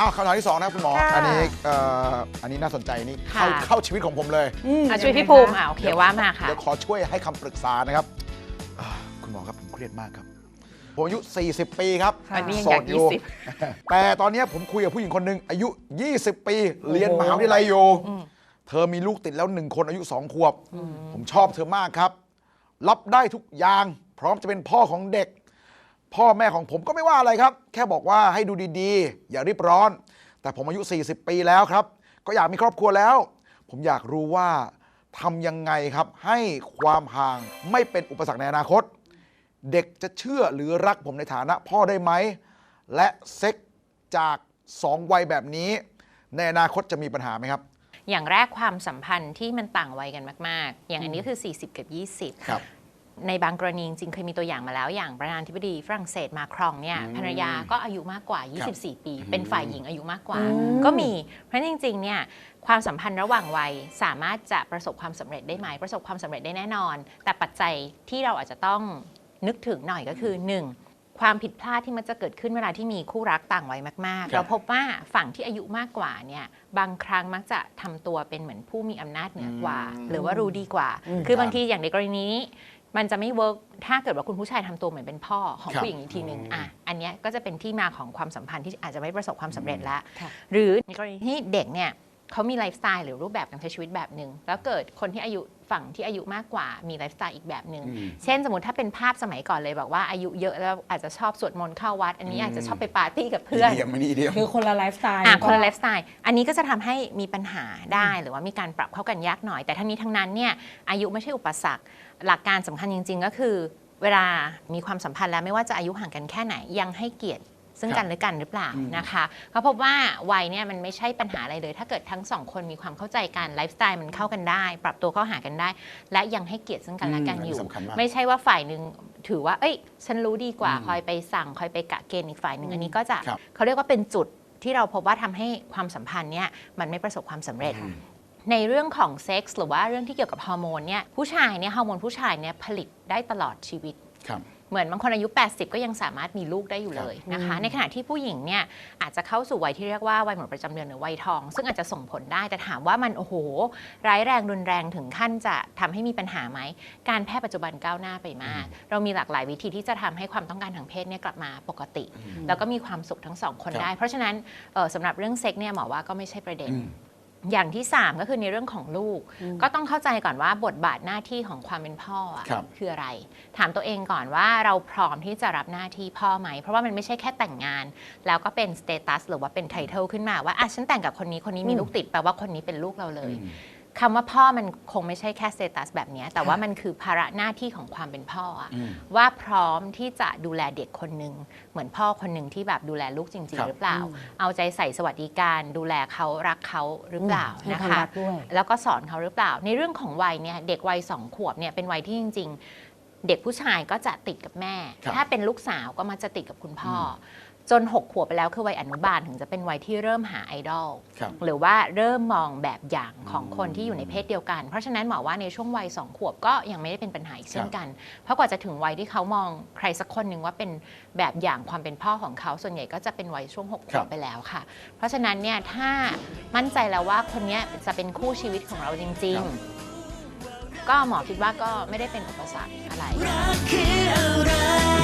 อ้าวคำถามที่สองนะครับคุณหมอ ค่ะอันนี้เอ่ออันนี้น่าสนใจนี่เข้าค่ะ เข้าชีวิตของผมเลยมอะช่วยงไงพี่ภูมิคะอะโอเคว่ามาค่ะ เดี๋ยวขอช่วยให้คำปรึกษานะครับอ่าคุณหมอครับผมเครียดมากครับ ผมอายุ 40 ปีครับค่ะอันนี้ยังโสอยาดกอยู่ยี่สิบ แต่ตอนนี้ผมคุยกับผู้หญิงคนหนึ่งอายุ 20 ปี เรียนมหาวิทยาลัยอยู่เธอมีลูกติดแล้วหนึ่งคนอายุ2ขวบ ผมชอบเธอมากครับ รับได้ทุกอย่าง พร้อมจะเป็นพ่อของเด็ก พ่อแม่ของผมก็ไม่ว่าอะไรครับ แค่บอกว่าให้ดูดีๆ อย่ารีบร้อน แต่ผมอายุ 40 ปีแล้วครับ ก็อยากมีครอบครัวแล้ว ผมอยากรู้ว่าทำยังไงครับ ให้ความห่างไม่เป็นอุปสรรคในอนาคต เด็กจะเชื่อหรือรักผมในฐานะพ่อได้ไหม และเซ็กจากสองวัยแบบนี้ ในอนาคตจะมีปัญหาไหมครับอย่างแรกความสัมพันธ์ที่มันต่างวัยกันมาก ๆ อย่างอันนี้คือ 40 กับ 20ครับ ในบางกรณีจริงๆเคยมีตัวอย่างมาแล้ว อย่างประธานาธิบดีฝรั่งเศสมาครองเนี่ยภรรยาก็อายุมากกว่า 24 ปี เป็นฝ่ายหญิงอายุมากกว่า ก็มี เพราะฉะนั้นจริงๆเนี่ยความสัมพันธ์ระหว่างวัยสามารถจะประสบความสำเร็จได้ไหมประสบความสำเร็จได้แน่นอน แต่ปัจจัยที่เราอาจจะต้องนึกถึงหน่อยก็คือ 1. ความผิดพลาดที่มันจะเกิดขึ้นเวลาที่มีคู่รักต่างวัยมากครับๆเราพบว่าฝั่งที่อายุมากกว่าเนี่ยบางครั้งมักจะทำตัวเป็นเหมือนผู้มีอำนาจเหนือกว่า หรือว่ารู้ดีกว่า คือบางทีอย่างในกรณีนี้ มันจะไม่เวิร์กถ้าเกิดว่าคุณผู้ชายทำตัวเหมือนเป็นพ่อของครับผู้หญิงอีกทีหนึ่งอะอันเนี้ยก็จะเป็นที่มาของความสัมพันธ์ที่อาจจะไม่ประสบความสำเร็จแล้วค่ะหรือในกรณีที่เด็กเนี่ยเขามีไลฟ์สไตล์หรือรูปแบบการใช้ชีวิตแบบหนึ่งแล้วเกิดคนที่อายุ ฝั่งที่อายุมากกว่ามีไลฟ์สไตล์อีกแบบหนึ่งเช่นสมมติถ้าเป็นภาพสมัยก่อนเลยบอกว่าอายุเยอะแล้วอาจจะชอบสวดมนต์เข้าวัด อันนี้อาจจะชอบไปปาร์ตี้กับเพื่อนเดียมไม่นี่เดียมคือคนละไลฟ์สไตล์อะก็คนละไลฟ์สไตล์อันนี้ก็จะทำให้มีปัญหาได้หรือว่ามีการปรับเข้ากันยากหน่อย แต่ทั้งนี้ทั้งนั้นเนี่ยอายุไม่ใช่อุปสรรค หลักการสำคัญจริง ๆ ก็คือ เวลามีความสัมพันธ์แล้วไม่ว่าจะอายุห่างกันแค่ไหนยังให้เกียรติ ซึ่งกันและกันหรือเปล่านะคะก็พบว่าวัยเนี่ยมันไม่ใช่ปัญหาอะไรเลย ถ้าเกิดทั้งสองคนมีความเข้าใจกันไลฟ์สไตล์มันเข้ากันได้ ปรับตัวเข้าหากันได้ และยังให้เกียรติซึ่งกันและกันอืมอยู่สำคัญมากไม่ใช่ว่าฝ่ายหนึ่งถือว่า เอ้ย ฉันรู้ดีกว่าคอยไปสั่งคอยไปกะเกณฑ์อีกฝ่ายหนึ่งอันนี้ก็จะครับเขาเรียกว่าเป็นจุดที่เราพบว่าทำให้ความสัมพันธ์เนี่ยมันไม่ประสบความสำเร็จในเรื่องของเซ็กส์หรือว่าเรื่องที่เกี่ยวกับฮอร์โมนเนี่ยผู้ชายเนี่ยฮอร์โมนผู้ชายเนี่ยผลิตได้ตลอดชีวิตครับ เหมือนบางคนอายุ 80 ก็ยังสามารถมีลูกได้อยู่เลยนะคะ ในขณะที่ผู้หญิงเนี่ยอาจจะเข้าสู่วัยที่เรียกว่าวัยหมดประจำเดือนหรือวัยทอง ซึ่งอาจจะส่งผลได้แต่ถามว่ามันโอ้โห ร้ายแรงรุนแรงถึงขั้นจะทำให้มีปัญหาไหม การแพทย์ปัจจุบันก้าวหน้าไปมาก เรามีหลากหลายวิธีที่จะทำให้ความต้องการทางเพศเนี่ยกลับมาปกติ แล้วก็มีความสุขทั้งสองคนครับได้ เพราะฉะนั้นเอ่อสำหรับเรื่องเซ็กเนี่ยหมอว่าก็ไม่ใช่ประเด็น อืมอย่างที่ 3 ก็คือในเรื่องของลูก ก็ต้องเข้าใจก่อนว่าบทบาทหน้าที่ของความเป็นพ่ออะครับคืออะไร ถามตัวเองก่อนว่าเราพร้อมที่จะรับหน้าที่พ่อไหม เพราะว่ามันไม่ใช่แค่แต่งงาน แล้วก็เป็นสเตตัสหรือว่าเป็นไทเทลขึ้นมาว่าอะฉันแต่งกับคนนี้คนนี้มีลูกติดแปลว่าคนนี้เป็นลูกเราเลย คำว่าพ่อมันคงไม่ใช่แค่สเตตัสแบบเนี้ยแต่ว่ามันคือภาระหน้าที่ของความเป็นพ่ออะอืมว่าพร้อมที่จะดูแลเด็กคนหนึ่งเหมือนพ่อคนหนึ่งที่แบบดูแลลูกจริงครัๆบหรือเปล่า เอาใจใส่สวัสดิการดูแลเขารักเขาหรือเปล่าให้นะความคะรักด้วยแล้วก็สอนเขาหรือเปล่า ในเรื่องของวัยเนี่ยเด็กวัยสองขวบเนี่ยเป็นวัยที่จริง ๆ เด็กผู้ชายก็จะติดกับแม่ครับถ้าเป็นลูกสาวก็มักจะติดกับคุณพ่ออ จน 6 ขวบไปแล้วคือวัยอนุบาลถึงจะเป็นวัยที่เริ่มหาไอดอลครับหรือว่าเริ่มมองแบบอย่างของคนที่อยู่ในเพศเดียวกัน เพราะฉะนั้นหมอว่าในช่วงวัยสองขวบก็ยังไม่ได้เป็นปัญหาอีกเช่นกัน เพราะกว่าจะถึงวัยที่เขามองใครสักคนหนึ่งว่าเป็นแบบอย่างความเป็นพ่อของเขาส่วนใหญ่ก็จะเป็นวัยช่วงหกขครัวบบไปแล้วค่ะ เพราะฉะนั้นเนี่ยถ้ามั่นใจแล้วว่าคนเนี้ยจะเป็นคู่ชีวิตของเราจริง ครับ ๆ ก็หมอคิดว่าก็ไม่ได้เป็นอุปสรรคอะไร รักคืออะไร